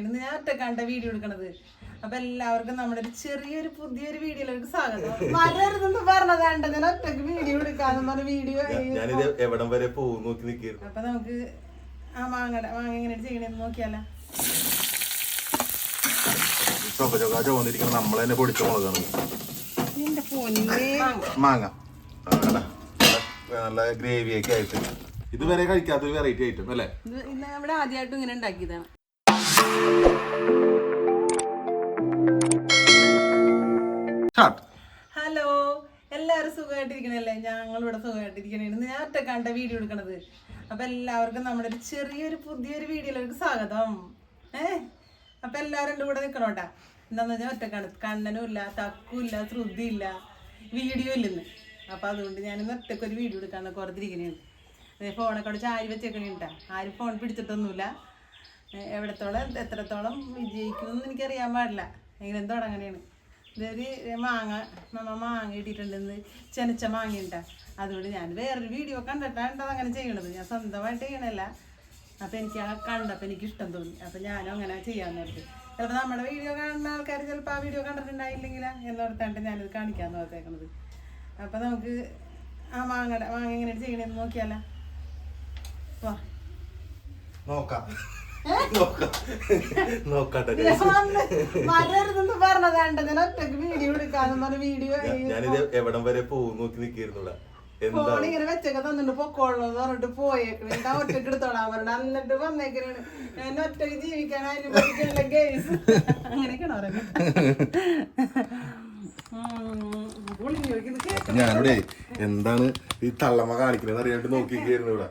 ഇന്ന് ഞാൻ ഒറ്റക്കാണ്ട വീഡിയോ എടുക്കണത്. അപ്പൊ എല്ലാവർക്കും നമ്മുടെ ഒരു ചെറിയൊരു പുതിയൊരു വീഡിയോയിലേക്ക് സ്വാഗതം. വരരുതെന്ന് പറഞ്ഞതാണ്ട് ഞാൻ ഒറ്റയ്ക്ക് വീഡിയോ എടുക്കാന്ന് പറഞ്ഞ വീഡിയോ ഞാനിത് എവിടം വരെ പോകും നോക്കി നിൽക്കുന്നു അപ്പൊ നമുക്ക് ആ മാങ്ങ മാങ്ങ എങ്ങനെ ചെയ്യണെന്ന് നോക്കിയാലോ. ചോന്നിരിക്കണം നമ്മൾ തന്നെ പൊടിച്ച മുളകാണ്. മാങ്ങ? നല്ല- ആയിട്ട്. ഇതുവരെ കഴിക്കാത്തൊരു വെറൈറ്റി ഐറ്റം അല്ലേ? ഇത് ഇവിടെ ആദ്യമായിട്ടും ഇങ്ങനെ ഉണ്ടാക്കിയതാണ്. ഹലോ എല്ലാവരും സുഖമായിട്ടിരിക്കണല്ലേ? ഞങ്ങളിവിടെ സുഖമായിട്ടിരിക്കണേ ഇന്ന് ഞാൻ ഒറ്റക്കാണ്ട വീഡിയോ എടുക്കണത്. അപ്പൊ എല്ലാവർക്കും നമ്മുടെ ഒരു ചെറിയൊരു പുതിയൊരു വീഡിയോയിലേക്ക് സ്വാഗതം. ഏ? അപ്പൊ എല്ലാവരും എന്റെ കൂടെ നിൽക്കണോട്ടാ എന്താന്ന് വെച്ചാൽ ഒറ്റക്കാണ്. കണ്ണനും ഇല്ല തക്കുമില്ല ശ്രുതി ഇല്ല വീഡിയോ ഇല്ലെന്ന് അപ്പൊ അതുകൊണ്ട് ഞാനിന്ന് ഒറ്റയ്ക്ക് ഒരു വീഡിയോ എടുക്കാൻ കുറത്തിരിക്കണേണ് ഫോണൊക്കെ അവിടെ ചാരി വെച്ചേക്കണേട്ടാ ആരും ഫോൺ പിടിച്ചിട്ടൊന്നുമില്ല. എവിടത്തോളം എത്രത്തോളം വിജയിക്കുമെന്ന് എനിക്കറിയാൻ പാടില്ല. എങ്കിലും അങ്ങനെയാണ് ഇതൊരു മാങ്ങ നമ്മ മാങ്ങ ഇട്ടിട്ടുണ്ടെന്ന് ചെനച്ച മാങ്ങ അതുകൊണ്ട് ഞാൻ വേറൊരു വീഡിയോ കണ്ടിട്ടാണ് അങ്ങനെ ചെയ്യണത്. ഞാൻ സ്വന്തമായിട്ട് ചെയ്യണല്ല അപ്പം എനിക്ക് ആ കണ്ടപ്പോൾ എനിക്ക് ഇഷ്ടം തോന്നി. അപ്പം ഞാനും അങ്ങനെ ചെയ്യാൻ ഓർത്ത് ചിലപ്പോൾ നമ്മുടെ വീഡിയോ കാണുന്ന ആൾക്കാർ ചിലപ്പോൾ ആ വീഡിയോ കണ്ടിട്ടുണ്ടായില്ലെങ്കിൽ എന്നോർത്താണ്ട് ഞാനിത് കാണിക്കാൻ നോക്കേക്കണത്. അപ്പം നമുക്ക് ആ മാങ്ങ മാങ്ങ എങ്ങനെയാണ് ചെയ്യണമെന്ന് നോക്കിയാലോ. വാ. നോക്കാം. നോക്കാട്ടെ വരരുതെന്ന് പറഞ്ഞതാണ്ട് ഞാൻ ഒറ്റയ്ക്ക് വീഡിയോ എടുക്കാന്ന് പറഞ്ഞ വീഡിയോ ഞാനിത് എവിടം വരെ പോകും നോക്കി നിൽക്കുന്നില്ല എന്താ ഫോൺ ഇങ്ങനെ വെച്ചൊക്കെ തന്നിട്ട് പൊക്കോളൂ എന്ന് പറഞ്ഞിട്ട് പോയേക്കണ് ഞാൻ ഒറ്റയ്ക്ക് എടുത്തോളാൻ പറഞ്ഞു എന്നിട്ട് വന്നേക്കണാണ് ഞാൻ ഒറ്റയ്ക്ക് ജീവിക്കാൻ അനുഭവിക്കാനുള്ള ഗെയിംസ് അങ്ങനെയൊക്കെയാണ് പറയുന്നത്. ഞാനിവിടെ എന്താണ് ഈ തള്ളമ്മ കാണിക്കുന്നത് അറിയാണ്ട് നോക്കിയിരിക്കുന്നു ഇവിടെ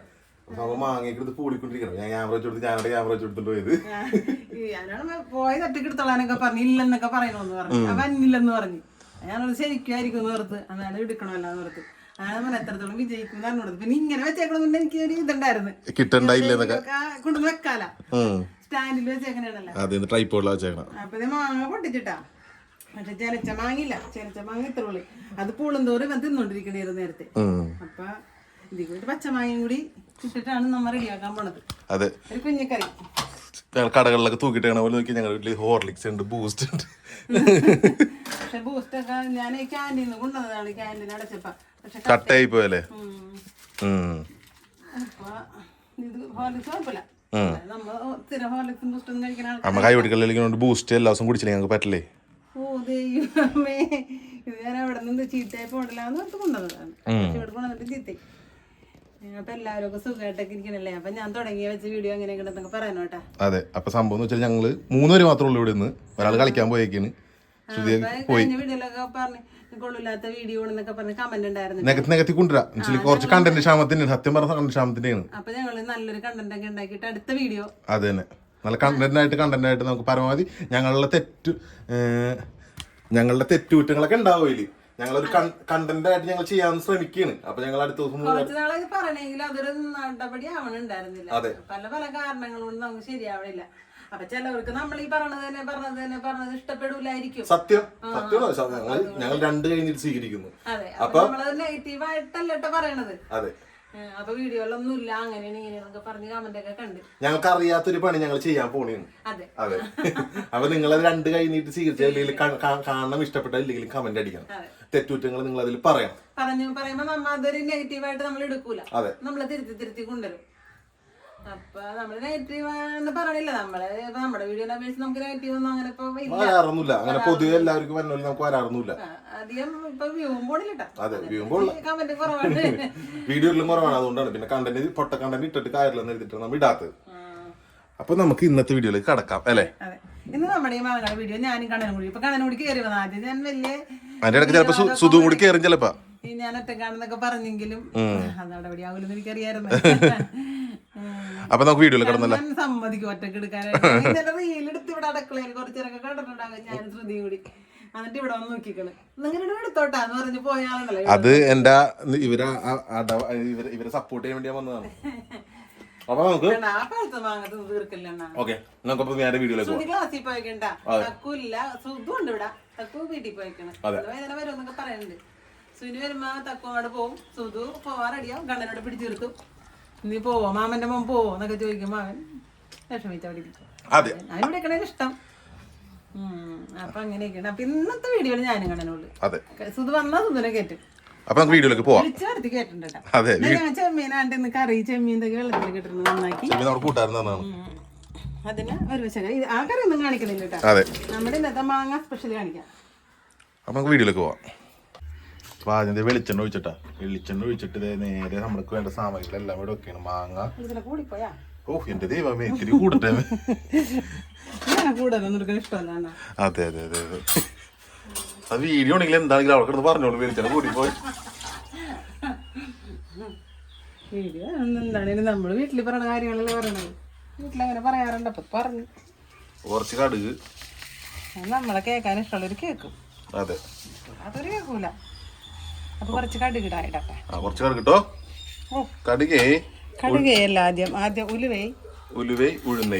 അപ്പൊ മാങ്ങയ്ക്ക് എടുത്ത് ഞാൻ ക്യാമറ വെച്ചെടുത്ത് ഞാനവിടെ ക്യാമറ വെച്ചെടുത്തിട്ട് പോയത്. ഒറ്റയ്ക്ക് എടുത്തോളാനൊക്കെ പറഞ്ഞു ഇല്ലെന്നൊക്കെ പറയണമെന്ന് പറഞ്ഞു. ഇല്ലെന്ന് പറഞ്ഞു. ഞാനത് ശരിക്കുമായിരിക്കും എന്ന് ഓർത്ത് അന്നാണ് എടുക്കണമല്ലോ എന്ന് ഓർത്ത്. അതാണ് എത്രത്തോളം വിജയിക്കും എന്ന് പറഞ്ഞത് പിന്നെ ഇങ്ങനെ എനിക്ക് ഒരു ഇതുണ്ടായിരുന്നു. കിട്ടണ്ടായില്ല എന്നൊക്കെ. ഇതൊക്കെ കൊണ്ടുവന്ന് വെക്കാല. സ്റ്റാൻഡിൽ വെച്ചേക്കണേണല്ലോ അത് ട്രൈപ്പോഡിൽ വെച്ചേക്കണം. അപ്പൊ മാങ്ങ പൊട്ടിച്ചിട്ടാ. പക്ഷെ ചെനച്ച മാങ്ങില്ല ചെനച്ച മാങ്ങ ഇത്ര ഉള്ളു. അത് പൂളുന്തോറും ഇവൻ തിന്നോണ്ടിരിക്കണേരുന്നു നേരത്തെ. അപ്പൊ ഇതിൽ കൂടി പച്ചമാങ്ങയും കൂടി ഇട്ടിട്ടാണ് നമ്മ റെഡിയാക്കാൻ പോണത്. അതെ. ഒരു കുഞ്ഞിക്കറി. ഞങ്ങൾ കടകളിലൊക്കെ തൂക്കിട്ട് പോലെ നോക്കി ഞങ്ങളുടെ വീട്ടിൽ ഹോർലിക്സ് ഉണ്ട് ബൂസ്റ്റ് ഉണ്ട്. പക്ഷെ ബൂസ്റ്റ് ഒക്കെ ഞാൻ ഈ ക്യാന്റീന്ന് കൊണ്ടുവന്നതാണ് ക്യാന്റീൻ അടച്ചപ്പ. പക്ഷെ കട്ടായി പോയല്ലേ? അമ്മ കൈ പിടിക്കലിരിക്കുന്നോണ്ട് ബൂസ്റ്റ് എല്ലാ ദിവസം കുടിച്ചില്ല ഞങ്ങൾക്ക് പറ്റില്ലേ? ഇത് ഞാൻ അവിടെ നിന്ന് ചീത്തയായി പോണ്ടല്ലോ ഓർത്ത് കൊണ്ടുവന്നതാണ്. ഇവിടെ കൊണ്ടുവന്നിട്ട് ചീത്തയായി അതെ അപ്പൊ സംഭവം എന്ന് വെച്ചാൽ ഞങ്ങൾ മൂന്നുപേര് മാത്രമേ ഉള്ളൂ ഇവിടെ നിന്ന് ഒരാൾ കളിക്കാൻ പോയേക്കാണ്. നികത്തി നികത്തി കൊണ്ടുവരാം. എന്നുവെച്ചാൽ കുറച്ച് കണ്ടന്റ് ക്ഷാമത്തിന്റെ സത്യം പറഞ്ഞ കണ്ടന്റ് ക്ഷാമത്തിന്റെയാണ് അപ്പൊ ഞങ്ങൾ നല്ലൊരു കണ്ടന്റ് ഒക്കെ ഉണ്ടാക്കിയിട്ട് അടുത്ത വീഡിയോ അത് തന്നെ. നല്ല കണ്ടന്റ് ആയിട്ട് കണ്ടന്റ് ആയിട്ട് നമുക്ക് പരമാവധി ഞങ്ങളുടെ തെറ്റ് ഞങ്ങളുടെ തെറ്റുകുറ്റങ്ങളൊക്കെ ഉണ്ടാവില്ലേ ഞങ്ങളൊരു കണ്ടന്റ് ആയിട്ട് ഞങ്ങൾ ചെയ്യാൻ ശ്രമിക്കുകയാണ് അപ്പൊ ഞങ്ങൾ അടുത്ത ദിവസം പറയണെങ്കിലും അതൊരു നടപടി ആവണുണ്ടായിരുന്നില്ല. പല പല കാരണങ്ങൾ കൊണ്ട് നമുക്ക് ശരിയാവണില്ല. അപ്പൊ ചിലവർക്ക് നമ്മൾ ഈ പറഞ്ഞത് തന്നെ പറഞ്ഞത് തന്നെ പറഞ്ഞത് ഇഷ്ടപ്പെടൂലായിരിക്കും. സത്യം. സത്യമാണ് ഞങ്ങൾ ഞങ്ങൾ രണ്ട് കഴിഞ്ഞിട്ട് സ്വീകരിക്കുന്നു. അപ്പൊ നമ്മൾ നെഗറ്റീവ് ആയിട്ടല്ല പറയണത്. അതെ. അപ്പൊ വീഡിയോയിലൊന്നും ഇല്ല അങ്ങനെയാണ് ഇങ്ങനെയാന്നൊക്കെ പറഞ്ഞ് കമന്റ് ഒക്കെ കണ്ട്. ഞങ്ങൾക്ക് അറിയാത്തൊരു പണി ഞങ്ങൾ ചെയ്യാൻ പോണേണ് അതെ. അതെ. അപ്പൊ നിങ്ങളത് രണ്ട് കൈ നീട്ടി സ്വീകരിച്ച അല്ലെങ്കിൽ കാണണം ഇഷ്ടപ്പെട്ട ഇല്ലെങ്കിലും കമന്റ് അടിക്കണം. തെറ്റുറ്റങ്ങൾ നിങ്ങൾ അതിൽ പറയണം പറഞ്ഞു പറയുമ്പോ നമ്മ അതൊരു നെഗറ്റീവായിട്ട് നമ്മൾ എടുക്കൂല. അതെ. നമ്മൾ തിരുത്തി തിരുത്തി കൊണ്ടുവരും. അപ്പൊ നമ്മൾ നെഗറ്റീവ് എന്ന് പറയണില്ല. നമ്മൾ ഇപ്പൊ നമ്മുടെ വീഡിയോനെ അപേക്ഷിച്ച് നമുക്ക് നെഗറ്റീവ് ഒന്നും അങ്ങനെ ഇപ്പൊ ഇല്ല. വരാറൊന്നുമില്ല. അങ്ങനെ പൊതുവെ എല്ലാവർക്കും വരണമല്ലോ നമുക്ക് വരാറൊന്നുമില്ല. അധികം ഇപ്പൊ വ്യൂവും പോണില്ല അതെ കമന്റ് കുറവാണ്. വീഡിയോയിലും കുറവാണ്. അതുകൊണ്ടാണ് പിന്നെ കണ്ടന്റ് പൊട്ട കണ്ടന്റ് ഇട്ടിട്ട് കാര്യമില്ലെന്ന് എഴുതിട്ട് നമ്മൾ ഇടാത്തത്. അപ്പൊ നമുക്ക് ഇന്നത്തെ വീഡിയോയിലേക്ക് കടക്കാം അല്ലേ? ഇന്ന് നമ്മുടെ ഈ മാങ്ങ വീഡിയോ ഞാനും കണ്ണനും കൂടി. ഇപ്പൊ കണ്ണനും കൂടി കയറി വന്ന. ആദ്യം ഞാൻ വലിയ അതിന്റെ ഇടയ്ക്ക് ചിലപ്പോ സുധു കൂടി കയറും ചിലപ്പോ. ഞാൻ ഒറ്റക്കാണെന്നൊക്കെ പറഞ്ഞെങ്കിലും അത് നടപടി ആവില്ലെന്ന് എനിക്കറിയായിരുന്നു. അപ്പൊ നമുക്ക് വീഡിയോയിൽ കിടന്നല്ല? സമ്മതിക്കും ഒറ്റയ്ക്ക് എടുക്കാനായിട്ട്. റീൽ എടുത്ത് ഇവിടെ അടുക്കളയിൽ കുറച്ചേരൊക്കെ കണ്ടിട്ടുണ്ടാകും ഞാൻ കൂടി. അത് എന്റെ ഇവരെ ഇവരെ സപ്പോർട്ട് ചെയ്യാൻ വേണ്ടി വന്നതാണ്. അപ്പൊ നമുക്ക് ഓക്കെ നമുക്കപ്പോ നേരെ വീഡിയോയിലേക്ക് പറയുന്നുണ്ട്. സുനി വരുമ്പോ തക്കു അങ്ങോട്ട് പോവും. സുധു പോവാൻ റെഡിയാവും കണ്ണനോട് പിടിച്ചു നിർത്തും. നീ പോവോ? മാമന്റെ മോൻ പോവോ? എന്നൊക്കെ ചോദിക്കുമ്പോ അവൻ വിഷമിച്ചവിടെ ഇരിക്കും ഇഷ്ടം. അപ്പൊ അങ്ങനെയൊക്കെയാണ്. അപ്പൊ ഇന്നത്തെ വീഡിയോയിൽ ഞാനും കാണാനുള്ളൂ സുധു വന്നാ സുധുനെ കയറ്റും അപ്പൊ നമുക്ക് വീഡിയോയിലേക്ക് പോവാം. അതെ ചെമ്മീനാണ്ട് ഇന്ന് കറി ചെമ്മീൻ വെള്ളത്തിൽ കിട്ടുന്നത് നന്നാക്കി. അതിന് ഒരു പക്ഷേ ആ കറി ഒന്നും കാണിക്കണില്ല കേട്ടോ. നമ്മുടെ ഇന്നത്തെ മാങ്ങ സ്പെഷ്യൽ കാണിക്കാം. അപ്പൊ നമുക്ക് വീഡിയോയിലേക്ക് പോവാം. അപ്പൊ ആദ്യം വെളിച്ചെണ്ണ ഒഴിച്ചിട്ടാ. വെളിച്ചെണ്ണ ഒഴിച്ചിട്ട് നേരെ നമ്മൾക്ക് വേണ്ട സാമഗ്രികളെല്ലാം കൂടെ വെക്കണം. മാങ്ങ. ഓഹ് കൂടിപ്പോയാ? ഓ എന്റെ ദൈവമേ ഇത്തിരി കൂടട്ടെ. അതെ അതെ അതെ അതെ. അത് വീഡിയോ ഉണ്ടെങ്കിൽ എന്താണെങ്കിലും അവിടെ കിടന്ന് പറഞ്ഞോളൂ വെളിച്ചെണ്ണ കൂടി പോയി വീഡിയോ എന്താണേലും നമ്മൾ വീട്ടിൽ പറയുന്ന കാര്യങ്ങളല്ലേ പറയണത്? വീട്ടിലങ്ങനെ പറയാറുണ്ട് അപ്പൊ പറഞ്ഞു. കുറച്ച് കടുക്. നമ്മളെ കേൾക്കാൻ കേൾക്കും. അതെ. അതൊരു കേൾക്കൂല. അപ്പൊ കുറച്ച് കടുകിടായിടട്ടെ ആ കുറച്ച് കടുക് കിട്ടോ കടുകേ കടുകയല്ല ആദ്യം ആദ്യം ഉലുവേ. ഉലുവേ ഉഴുന്നേ.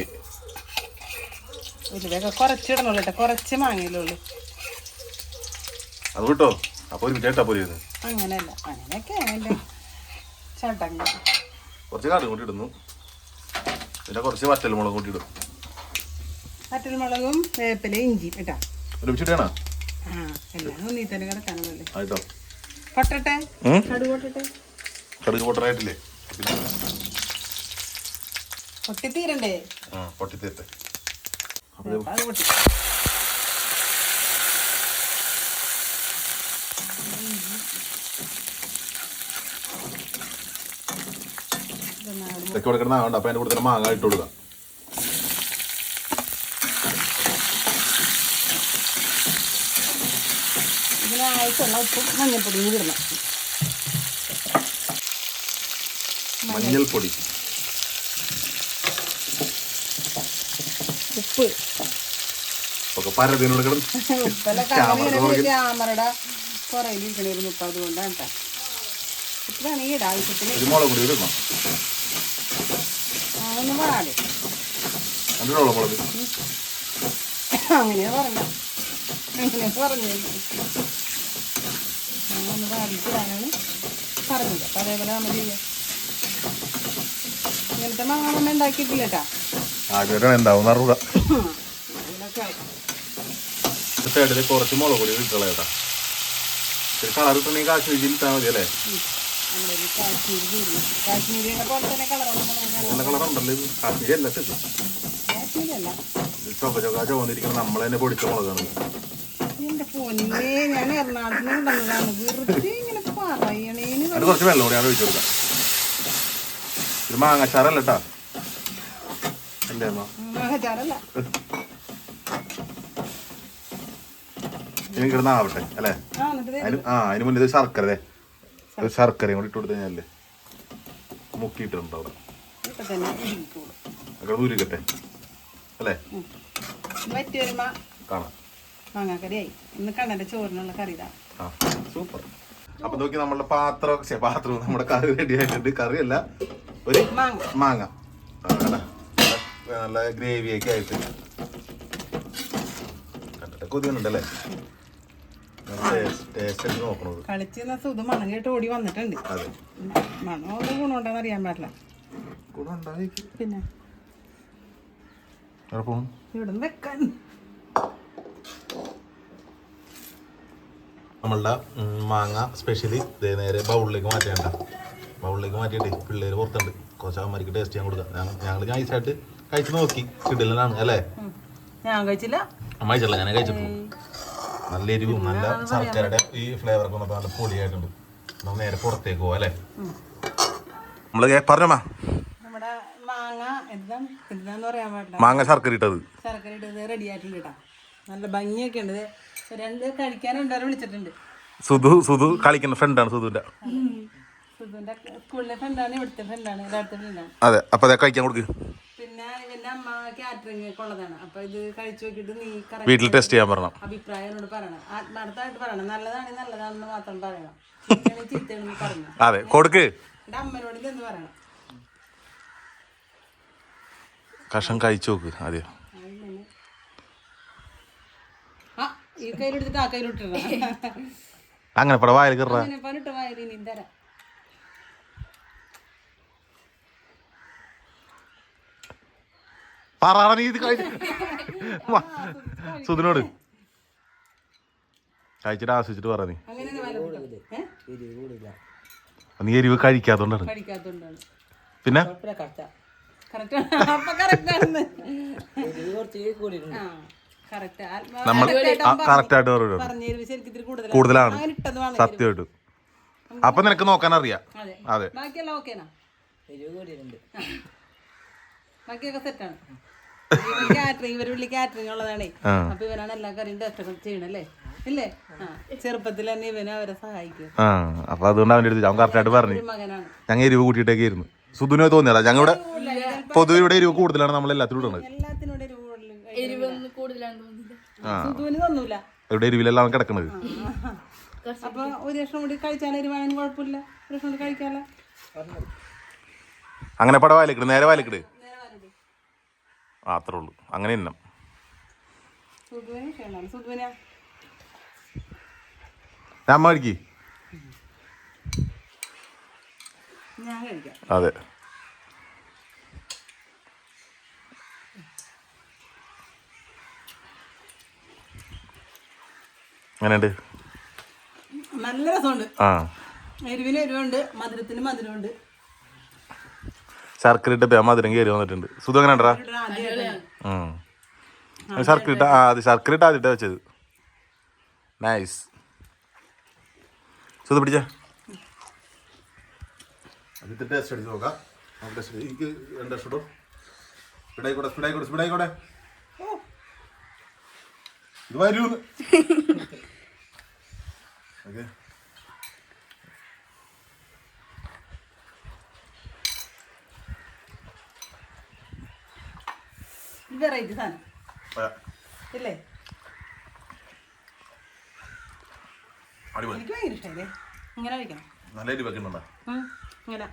ഉലുവയൊക്കെ കുറച്ചിടണുള്ളൂ കേട്ടോ കുറച്ച് മാങ്ങയിലുള്ളൂ. അത് കിട്ടോ? അപ്പൊ ഒരു മിനിറ്റ് പോലെ അങ്ങനെയല്ല അങ്ങനെയൊക്കെ എന്റെ ചടങ്ങ്. കുറച്ച് കടുക് കൂട്ടി ഇടുന്നു. പിന്നെ കുറച്ച് വറ്റൽമുളക് കൂടി ഇടും. വറ്റൽമുളകും വേപ്പില ഇഞ്ചി കേട്ടോ ഒരുമിച്ചിട്ടാണോ? ആ എല്ലാം നീ തന്നെ കിടക്കാനുള്ളൂ ആയിട്ടോ? പൊട്ടട്ടെ? കടുക് പൊട്ടിത്തീരണ്ടേ? ആ ഇതൊക്കെ കൊടുക്കണം ആവണ്ട അപ്പൊ അതിന്റെ കൂടുതൽ മാങ്ങ ഇട്ട് കൊടുക്കാം. ഇതിനായിട്ടുള്ള ഉപ്പും മഞ്ഞൾപ്പൊടിയും കൂടി ഇടണം. മഞ്ഞൾപ്പൊടി. ഉപ്പ്. ക്യാമറയുടെ പുറയിലിരിക്കണായിരുന്നു ഉപ്പ് അതുകൊണ്ടാണ് കേട്ടോ വേണമെങ്കിൽ ഇടാം ആവശ്യത്തിന്. ഒന്ന് മുളക് അങ്ങനെയാ പറഞ്ഞ അങ്ങനെയാ പറഞ്ഞത്. ഒന്ന് പാടിച്ചിടാനാണ് പറഞ്ഞത്. അപ്പം അതേപോലെ നമ്മൾ ചെയ്യാം. ഇങ്ങനത്തെ മാങ്ങ നമ്മൾ ഉണ്ടാക്കിയിട്ടില്ല കേട്ടാ. ആദ്യമായിട്ടാണ് സൈഡിൽ കുറച്ച് മുളക് പൊടി ഇട്ടുള്ള കേട്ടാ. ഇത്തിരി കളർ ഇട്ടുണ്ടെങ്കിൽ കാശ്മീരി ഇട്ടാൽ മതി അല്ലേ? ഒരു കാശ്മീരി ഇത്. അല്ല ചോക്ക ചോക്കാ ചോന്നിരിക്കണം നമ്മൾ തന്നെ പൊടിച്ച മുളകാണ്. എന്റെ ഞാൻ എറണാകുളത്ത് നിന്ന് കൊണ്ടുവന്നതാണ് വെറുതെ ഇങ്ങനെ അത് കുറച്ച് വെള്ളം കൂടി ഞാൻ ഒഴിച്ചു കൊടുക്കാം. ഇത് മാങ്ങാച്ചാറല്ല കേട്ടാ എന്റെ അമ്മ? മാങ്ങാച്ചാറല്ല. ഇനി കിടന്ന് ആവട്ടെ അല്ലേ? ആ അതിന് മുന്നേ ഇത് ശർക്കര. ഒരു ശർക്കരയും കൂടി ഇട്ട് കൊടുത്തു കഴിഞ്ഞാലേ മുക്കിയിട്ടുണ്ട് അവിടെ. അവിടെ ഉരുക്കട്ടെ അല്ലേ? കാണാം. മാങ്ങാക്കറിയായി ഇന്ന് കണ്ണന്റെ ചോറിനുള്ള കറി ഇതാ സൂപ്പർ. അപ്പൊ നോക്കി നമ്മളുടെ പാത്രം പാത്രം നമ്മുടെ കറി റെഡി ആയിട്ടുണ്ട്. കറിയല്ല ഒരു മാങ്ങ. നല്ല- ഗ്രേവി ഒക്കെ ആയിട്ട്. കണ്ടിട്ട് കൊതിയുന്നുണ്ടല്ലേ? ടേസ്റ്റ് എടുത്ത് നോക്കണത്. കളിച്ച് സുഖം മണം കേട്ട് ഓടി വന്നിട്ടുണ്ട്. മണം ഒന്ന് ഗുണമുണ്ടെന്ന് അറിയാൻ പാടില്ല. പിന്നെ? ഇവിടെ വെക്കാൻ? നമ്മളുടെ മാങ്ങ സ്പെഷ്യലി ഇതേ നേരെ ബൗളിലേക്ക് മാറ്റേണ്ട ബൗളിലേക്ക് മാറ്റിയിട്ട് പിള്ളേർ പുറത്തുണ്ട്. കുറച്ച് അമ്മമാർക്ക് ടേസ്റ്റ് ചെയ്യാൻ കൊടുക്കാം. ഞങ്ങൾ ഞങ്ങൾ നൈസായിട്ട് കഴിച്ച് നോക്കി. കിടലിനാണ് അല്ലേ? ഞാൻ കഴിച്ചില്ല. അമ്മ കഴിച്ചല്ല ഞാൻ കഴിച്ചിട്ടുള്ളൂ. നല്ല എരിവും നല്ല ശർക്കരയുടെ ഈ ഫ്ലേവർ ഒക്കെ വന്നപ്പോൾ നല്ല പൊടിയായിട്ടുണ്ട്. നമ്മൾ നേരെ പുറത്തേക്ക് പോവാം അല്ലേ? നമ്മൾ പറഞ്ഞമ്മ നമ്മുടെ മാങ്ങ എന്താന്ന് പറയാൻ പാടില്ല? മാങ്ങ ശർക്കര ഇട്ടത്. ശർക്കര ഇട്ടത് റെഡി ആയിട്ടുണ്ട് കേട്ടോ. നല്ല ഭംഗിയൊക്കെ ഉണ്ട്. രണ്ട് കഴിക്കാനുണ്ടാരും വിളിച്ചിട്ടുണ്ട്. സുധു സുധു കളിക്കുന്ന ഫ്രണ്ടാണ് സുധുവിന്റെ. സുധുവിന്റെ സ്കൂളിലെ ഫ്രണ്ടാണ് ഇവിടുത്തെ ഫ്രണ്ടാണ് അതെ അപ്പൊ അതെ കഴിക്കാൻ കൊടുക്ക്. പിന്നെ ഇവന്റെ അമ്മ കാറ്ററിംഗ് ഒക്കെ ഉള്ളതാണ്. അപ്പൊ ഇത് കഴിച്ചു നീ വീട്ടിൽ ടെസ്റ്റ് ചെയ്യാൻ പറയണം അഭിപ്രായം എന്നോട് പറയണം. ആത്മാർത്ഥമായിട്ട് പറയണം. നല്ലതാണെങ്കിൽ നല്ലതാണെന്ന് മാത്രം പറയണം. ചീത്തയാണെന്ന് പറഞ്ഞു? അതെ കൊടുക്ക്. എന്റെ അമ്മനോട് ഇതെന്ന് പറയണം? കഷം കഴിച്ചു നോക്ക് ആദ്യം അങ്ങനെ. ആ ഈ കയ്യിലെടുത്തിട്ട് ആ കയ്യിലിട്ടിടണം. അങ്ങനെ പട വായിൽ കയറ അങ്ങനെ പണിട്ട് വായന ഇനി തരാം. പറ നീ ഇത് കഴിച്ച് വാ, സുധിനോട്. കഴിച്ചിട്ട് ആസ്വദിച്ചിട്ട് പറ നീ. അങ്ങനെ? എരിവ് കൂടില്ല നീ എരിവ് കഴിക്കാത്തോണ്ടാണ്. പിന്നെ? കുഴപ്പമില്ല കറക്റ്റാ കറക്റ്റ് അപ്പൊ കറക്റ്റ് ആണെന്ന്. എരിവ് കുറച്ച് കൂടിയിട്ടുണ്ട്. ആ. നമ്മൾ കറക്റ്റ് ആയിട്ട് പറഞ്ഞു. കൂടുതലാണ്. സത്യമായിട്ട് അപ്പൊ നിനക്ക് നോക്കാൻ അറിയാം. അതെ. അപ്പൊ അതുകൊണ്ട് അവന്റെ അടുത്ത് അവൻ കറക്റ്റ് ആയിട്ട് പറഞ്ഞു. ഞങ്ങൾ എരിവ് കൂട്ടിയിട്ടൊക്കെ ഇരുന്നു സുധുനെ തോന്നിയല്ല ഞങ്ങളുടെ പൊതുവെ ഇവിടെ എരിവ് കൂടുതലാണ് നമ്മൾ എല്ലാത്തിനും ഇടുന്നത് തന്നൂല. ഇവിടെ എരിവിലെല്ലാം കിടക്കണത്? അപ്പൊ ഒരു ലക്ഷം കൂടി കഴിച്ചാൽ എരിവാനും കുഴപ്പമില്ല. ഒരു ലക്ഷം കൂടി കഴിക്കാലോ? അങ്ങനെ പട വാലിക്കിട് നേരെ വാലിക്കിട് ആ അത്രേ ഉള്ളൂ. അങ്ങനെ സുധുവിനാ ഞാൻ മേടിക്ക് ഞാൻ കഴിക്കാം. അതെ. എങ്ങനെയുണ്ട്? നല്ല രസമുണ്ട്. ആ. എരിവിന് എരിവുണ്ട് മധുരത്തിന് മധുരമുണ്ട്. ശർക്കര ഇട്ടപ്പോ മധുരം കയറി വന്നിട്ടുണ്ട്. സുധു എങ്ങനെ ഉണ്ടടാ ഇവിടെ ആദ്യമായിട്ടാണ് ഉം. ശർക്കര ഇട്ട ആ അത് ശർക്കര ഇട്ട ആദ്യത്തെ വെച്ചത്. നൈസ് സുധു പിടിച്ച. അതിന്റെ ടേസ്റ്റ് അടിച്ച് നോക്കാം. എനിക്ക് രണ്ട് ടേസ്റ്റ് ഇടും സ്പീഡായിക്കോട്ടെ സ്പീഡായിക്കോട്ടെ സ്പീഡായിക്കോട്ടെ ഇത് വരൂന്ന് ഓക്കെ വെറൈറ്റി സാധനം. ഇല്ലേ? എനിക്ക് ഭയങ്കര ഇഷ്ടമല്ലേ ഇങ്ങനെ കഴിക്കണം. നല്ല രീതി വെക്കുന്നുണ്ടോ? ഇങ്ങനെ.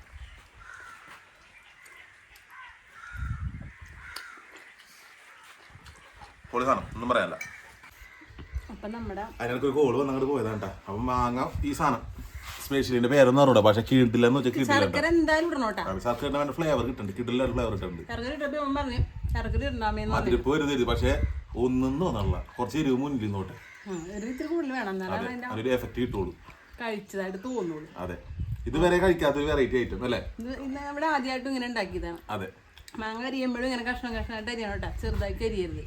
പൊളി സാധനം ഒന്നും പറയാനല്ല. അപ്പം നമ്മുടെ അതിനൊക്കെ ഒരു കോൾ വന്ന് അങ്ങോട്ട് പോയതാണ് കേട്ടോ അപ്പം മാങ്ങ ഈ സാധനം. സ്പെഷ്യലിന്റെ പേരൊന്നും അറിഞ്ഞൂടാ പക്ഷെ കിട്ടില്ലെന്ന് വെച്ചാൽ കിട്ടില്ല ശർക്കര എന്തായാലും ഇടണം കേട്ടാ. സർക്കാരിന്റെ വേണ്ട ഫ്ലേവർ കിട്ടുന്നുണ്ട് കിട്ടില്ല ഫ്ലേവർ കിട്ടുന്നുണ്ട് ശർക്കര ഇട്ടപ്പോ അവൻ പറഞ്ഞു ശർക്കര ഇടണ്ടാമേന്ന് പറഞ്ഞു. മധുരപ്പ് വരുന്നത് പക്ഷെ ഒന്നും തോന്നല്ല കുറച്ച് എരിവ് മുന്നിൽ നോട്ടെ. ഉം, ഒരു ഇത്തിരി കൂടുതൽ വേണം എന്നാലാണ് അതെ അതിന്റെ അതിനൊരു എഫക്റ്റ് കിട്ടുള്ളൂ. കഴിച്ചതായിട്ട് തോന്നുള്ളൂ. അതെ. ഇതുവരെ കഴിക്കാത്തൊരു വെറൈറ്റി ഐറ്റം അല്ലേ? ഇത് ഇന്ന് ആദ്യമായിട്ടും ഇങ്ങനെ ഉണ്ടാക്കിയതാണ്. അതെ. മാങ്ങ അരിയുമ്പോഴും ഇങ്ങനെ കഷ്ണം കഷ്ണമായിട്ട് അരിയണം കേട്ടോ. ചെറുതായിട്ട് അരിയരുത്.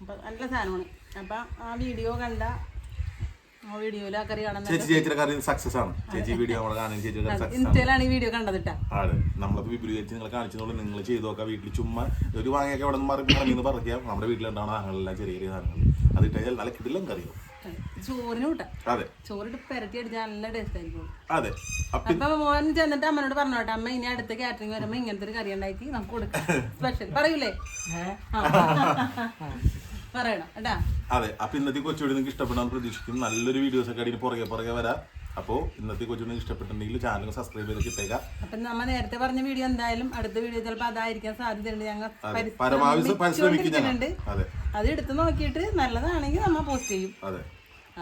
അപ്പം നല്ല സാധനമാണ്. അപ്പം ആ വീഡിയോ കണ്ട ആ വീഡിയോയിൽ ആ കറി കാണുന്നത്. ചേച്ചി ചേച്ചിയുടെ കറി സക്സസ് ആണ്. ചേച്ചി വീഡിയോ നമ്മൾ കാണുന്ന ചേച്ചിയുടെ സക്സസ് ആണ്. ഇൻസ്റ്റയിലാണ് ഈ വീഡിയോ കണ്ടത് കേട്ടാ ആണ്. നമ്മളത് വിപുലീകരിച്ച് നിങ്ങൾ കാണിച്ചതുകൊണ്ട് നിങ്ങൾ ചെയ്തു നോക്കാം വീട്ടിൽ ചുമ്മാ ഒരു വാങ്ങിയൊക്കെ അവിടെ നിന്ന് പറഞ്ഞു ഇറങ്ങിന്ന് പറിക്കാം നമ്മുടെ വീട്ടിലുണ്ടാവുന്ന സാധനങ്ങളെല്ലാം ചെറിയ ചെറിയ സാധനങ്ങൾ അത് ഇട്ടാൽ നല്ല കിടിലം കറിയോ ചോറിന് കൂട്ടാ. അതെ. ചോറിട്ട് പെരട്ടി അടിച്ചാൽ നല്ല ടേസ്റ്റ് ആയിരിക്കും. അതെ. അപ്പൊ അപ്പൊ മോൻ ചെന്നിട്ട് അമ്മനോട് പറഞ്ഞോട്ടെ അമ്മ ഇനി അടുത്ത കാറ്ററിംഗ് വരുമ്പോ ഇങ്ങനത്തെ ഒരു കറി ഉണ്ടാക്കി നമുക്ക് കൊടുക്കാം. സ്പെഷ്യൽ പറയൂലേ? ആ. പറയണം കേട്ടാ? അതെ അപ്പൊ ഇന്നത്തെ കൊച്ചുകൂടി നിങ്ങൾക്ക് ഇഷ്ടപ്പെടാൻ പ്രതീക്ഷിക്കും നല്ലൊരു വീഡിയോസ് ഒക്കെ അടിയിൽ പുറകെ പുറകെ വരാം. അപ്പോൾ ഇന്നത്തെ കൊച്ചുകൂടി ഇഷ്ടപ്പെട്ടിട്ടുണ്ടെങ്കിൽ ചാനൽ സബ്സ്ക്രൈബ് ചെയ്ത് ഇട്ടേക്കാം അപ്പൊ നമ്മ നേരത്തെ പറഞ്ഞ വീഡിയോ എന്തായാലും അടുത്ത വീഡിയോ ചിലപ്പോ അതായിരിക്കാൻ സാധ്യതയുണ്ട്. ഞങ്ങൾ അതെ പരമാവധി എടുത്തു നോക്കിയിട്ട് നല്ലതാണെങ്കിൽ നമ്മ പോസ്റ്റ് ചെയ്യും. അതെ.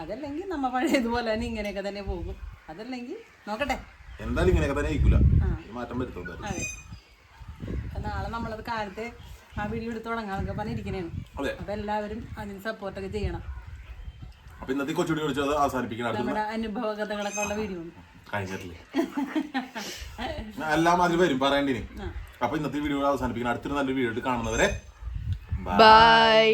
അതല്ലെങ്കിൽ നമ്മ പഴയതുപോലെ തന്നെ ഇങ്ങനെയൊക്കെ തന്നെ പോകും. അതല്ലെങ്കിൽ നോക്കട്ടെ. എന്തായാലും ഇങ്ങനെയൊക്കെ തന്നെ ആയിരിക്കില്ല മാറ്റം വരുത്തും അതെ. അപ്പൊ നാളെ നമ്മളത് കാലത്തെ ആ വീഡിയോ എടുത്ത് തുടങ്ങാനൊക്കെ പറഞ്ഞിരിക്കണേണ്. അതെ. അപ്പൊ എല്ലാവരും അതിന് സപ്പോർട്ടൊക്കെ ചെയ്യണം. അപ്പൊ ഇന്നത്തെ കൊച്ചുകൂടി വിളിച്ചത് അവസാനിപ്പിക്കണം നമ്മുടെ അനുഭവ കഥകളൊക്കെ ഉള്ള വീഡിയോ കഴിഞ്ഞിട്ടില്ലേ? എല്ലാം അതിൽ വരും പറയണ്ടിനി അപ്പൊ ഇന്നത്തെ വീഡിയോ അവസാനിപ്പിക്കണം അടുത്തൊരു നല്ല വീഡിയോ കാണുന്നവരെ ബൈ.